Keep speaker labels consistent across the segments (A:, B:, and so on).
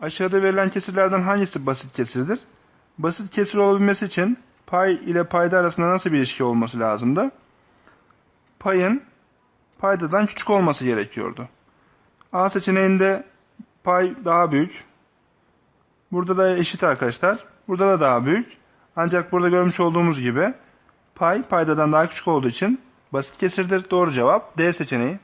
A: Aşağıda verilen kesirlerden hangisi basit kesirdir? Basit kesir olabilmesi için pay ile payda arasında nasıl bir ilişki olması lazımdı? Payın paydadan küçük olması gerekiyordu. A seçeneğinde pay daha büyük. Burada da eşit arkadaşlar. Burada da daha büyük. Ancak burada görmüş olduğumuz gibi pay paydadan daha küçük olduğu için basit kesirdir. Doğru cevap D seçeneği.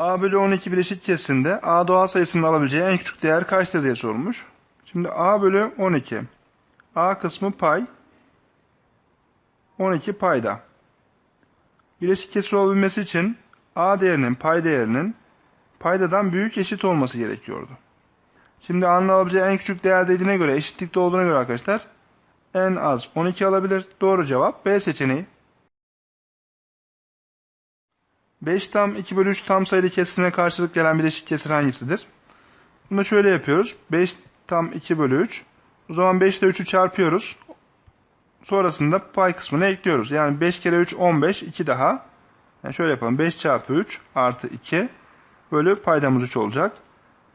A: A bölü 12 bileşik kesirinde A doğal sayısının alabileceği en küçük değer kaçtır diye sorulmuş. Şimdi A bölü 12. A kısmı pay. 12 payda. Bileşik kesir olabilmesi için A değerinin pay değerinin paydadan büyük eşit olması gerekiyordu. Şimdi A'nın alabileceği en küçük değer dediğine göre eşitlikte olduğuna göre arkadaşlar en az 12 alabilir. Doğru cevap B seçeneği. 5 tam 2 bölü 3 tam sayılı kesirine karşılık gelen bileşik kesir hangisidir? Bunu şöyle yapıyoruz. 5 tam 2 bölü 3. O zaman 5 ile 3'ü çarpıyoruz. Sonrasında pay kısmını ekliyoruz. Yani 5 kere 3 15. 2 daha. Yani şöyle yapalım. 5 çarpı 3 artı 2 bölü paydamız 3 olacak.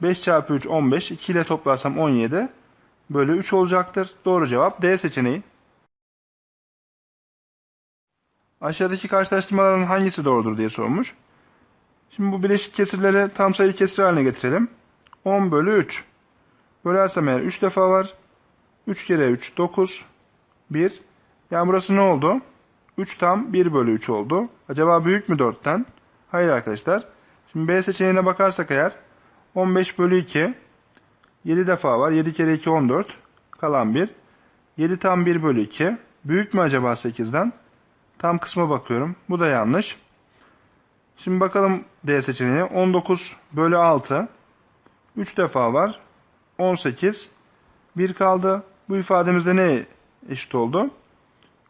A: 5 çarpı 3 15. 2 ile toplarsam 17 bölü 3 olacaktır. Doğru cevap D seçeneği. Aşağıdaki karşılaştırmaların hangisi doğrudur diye sormuş. Şimdi bu bileşik kesirleri tam sayı kesir haline getirelim. 10 bölü 3. Bölersem eğer 3 defa var. 3 kere 3 9. 1. Yani burası ne oldu? 3 tam 1 bölü 3 oldu. Acaba büyük mü 4'ten? Hayır arkadaşlar. Şimdi B seçeneğine bakarsak eğer 15 bölü 2. 7 defa var. 7 kere 2 14. Kalan 1. 7 tam 1 bölü 2. Büyük mü acaba 8'den? Tam kısma bakıyorum. Bu da yanlış. Şimdi bakalım D seçeneği. 19 bölü 6. 3 defa var. 18. 1 kaldı. Bu ifademizde ne eşit oldu?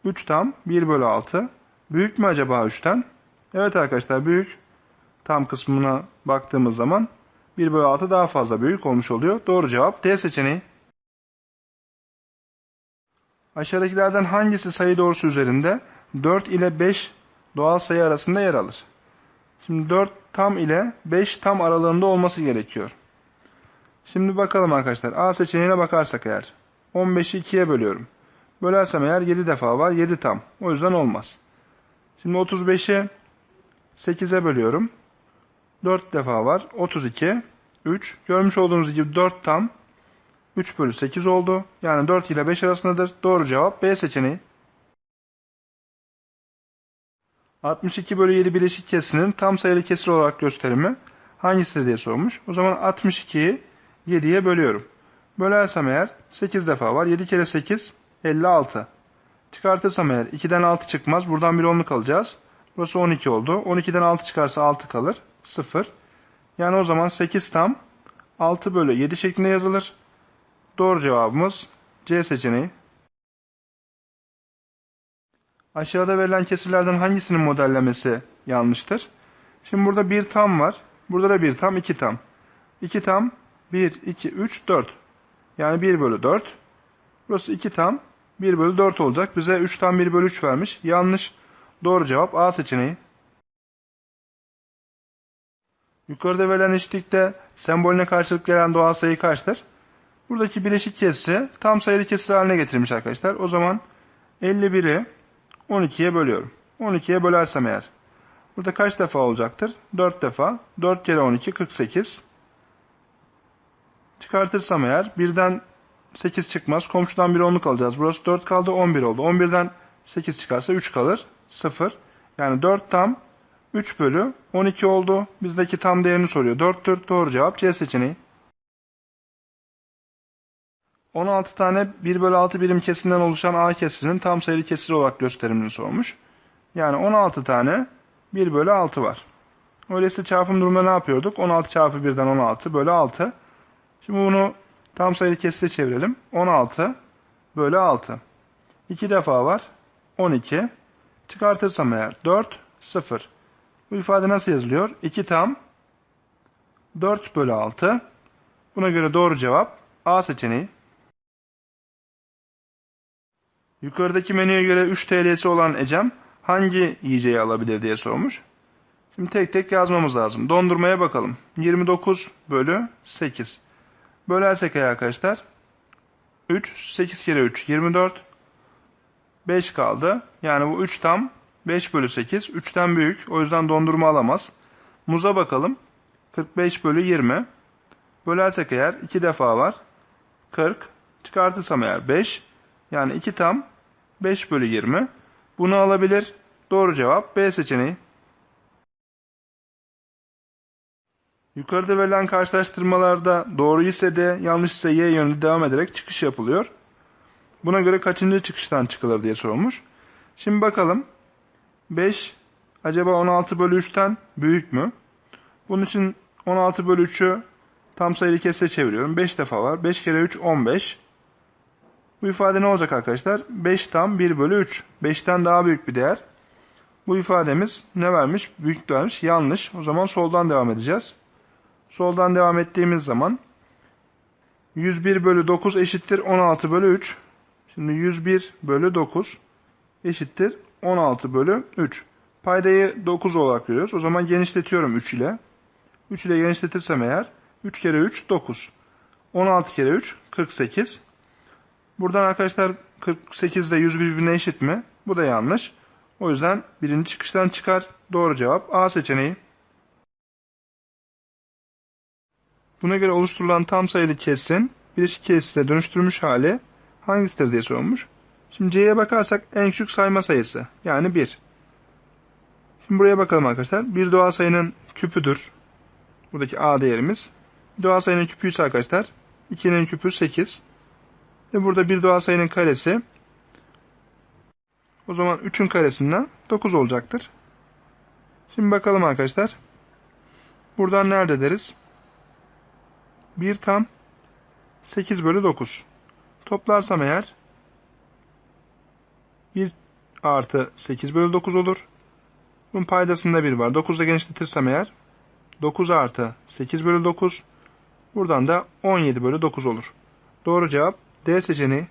A: 3 tam 1 bölü 6. Büyük mü acaba 3'ten? Evet arkadaşlar büyük. Tam kısmına baktığımız zaman 1 bölü 6 daha fazla büyük olmuş oluyor. Doğru cevap D seçeneği. Aşağıdakilerden hangisi sayı doğrusu üzerinde 4 ile 5 doğal sayı arasında yer alır? Şimdi 4 tam ile 5 tam aralığında olması gerekiyor. Şimdi bakalım arkadaşlar. A seçeneğine bakarsak eğer. 15'i 2'ye bölüyorum. Bölersem eğer 7 defa var. 7 tam. O yüzden olmaz. Şimdi 35'i 8'e bölüyorum. 4 defa var. 32, 3. Görmüş olduğunuz gibi 4 tam. 3 bölü 8 oldu. Yani 4 ile 5 arasındadır. Doğru cevap B seçeneği. 62 bölü 7 bileşik kesinin tam sayılı kesir olarak gösterimi hangisidir diye sormuş. O zaman 62'yi 7'ye bölüyorum. Bölersem eğer 8 defa var. 7 kere 8 56. Çıkartırsam eğer 2'den 6 çıkmaz. Buradan bir onluk alacağız. Burası 12 oldu. 12'den 6 çıkarsa 6 kalır. 0. Yani o zaman 8 tam 6 bölü 7 şeklinde yazılır. Doğru cevabımız C seçeneği. Aşağıda verilen kesirlerden hangisinin modellemesi yanlıştır? Şimdi burada bir tam var. Burada da bir tam, iki tam. 2 tam 1, 2, 3, 4. Yani 1 bölü 4. Burası 2 tam 1 bölü 4 olacak. Bize 3 tam 1 bölü 3 vermiş. Yanlış. Doğru cevap A seçeneği. Yukarıda verilen eşitlikte sembolüne karşılık gelen doğal sayı kaçtır? Buradaki bileşik kesri tam sayılı kesir haline getirmiş arkadaşlar. O zaman 51'i 12'ye bölüyorum. 12'ye bölersem eğer. Burada kaç defa olacaktır? 4 defa. 4 kere 12 48. Çıkartırsam eğer birden 8 çıkmaz. Komşudan bir onluk alacağız. Burası 4 kaldı 11 oldu. 11'den 8 çıkarsa 3 kalır. 0. Yani 4 tam 3 bölü 12 oldu. Bizdeki tam değerini soruyor. 4'tür. Doğru cevap C seçeneği. 16 tane 1 bölü 6 birim kesinden oluşan A kesirinin tam sayılı kesir olarak gösterimini sormuş. Yani 16 tane 1 bölü 6 var. Öyleyse çarpım durumunda ne yapıyorduk? 16 çarpı 1'den 16 bölü 6. Şimdi bunu tam sayılı kesire çevirelim. 16 bölü 6. 2 defa var. 12. Çıkartırsam eğer 4, 0. Bu ifade nasıl yazılıyor? 2 tam 4 bölü 6. Buna göre doğru cevap A seçeneği. Yukarıdaki menüye göre 3 TL'si olan Ecem hangi yiyeceği alabilir diye sormuş. Şimdi tek tek yazmamız lazım. Dondurmaya bakalım. 29 bölü 8. Bölersek arkadaşlar 3, 8 kere 3, 24. 5 kaldı. Yani bu 3 tam 5 bölü 8. 3'ten büyük. O yüzden dondurma alamaz. Muza bakalım. 45 bölü 20. Bölersek eğer 2 defa var. 40. Çıkartırsam eğer 5. Yani 2 tam 5 bölü 20. Bunu alabilir. Doğru cevap B seçeneği. Yukarıda verilen karşılaştırmalarda doğru ise D, yanlış ise Y yönlü devam ederek çıkış yapılıyor. Buna göre kaçıncı çıkıştan çıkılır diye sorulmuş. Şimdi bakalım. 5 acaba 16 bölü 3'ten büyük mü? Bunun için 16 bölü 3'ü tam sayılı kesre çeviriyorum. 5 defa var. 5 kere 3 15. Bu ifade ne olacak arkadaşlar? 5 tam 1 bölü 3. 5'ten daha büyük bir değer. Bu ifademiz ne vermiş? Büyük vermiş. Yanlış. O zaman soldan devam edeceğiz. Soldan devam ettiğimiz zaman 101 bölü 9 eşittir 16 bölü 3. Şimdi 101 bölü 9 eşittir 16 bölü 3. Paydayı 9 olarak görüyoruz. O zaman genişletiyorum 3 ile. 3 ile genişletirsem eğer 3 kere 3 9. 16 kere 3 48. Buradan arkadaşlar 48 ile 100 birbirine eşit mi? Bu da yanlış. O yüzden birinci çıkıştan çıkar. Doğru cevap A seçeneği. Buna göre oluşturulan tam sayılı kesrin bileşik kesire dönüştürülmüş hali hangisidir diye sorulmuş. Şimdi C'ye bakarsak en küçük sayma sayısı yani 1. Şimdi buraya bakalım arkadaşlar. Bir doğal sayının küpüdür. Buradaki A değerimiz. Doğal sayının küpü ise arkadaşlar 2'nin küpü 8. Ve burada bir doğal sayının karesi o zaman 3'ün karesinden 9 olacaktır. Şimdi bakalım arkadaşlar. Buradan nerede deriz? 1 tam 8 bölü 9. Toplarsam eğer 1 artı 8 bölü 9 olur. Bunun paydasında 1 var. 9'da genişletirsem eğer 9 artı 8 bölü 9. Buradan da 17 bölü 9 olur. Doğru cevap D seçeneği.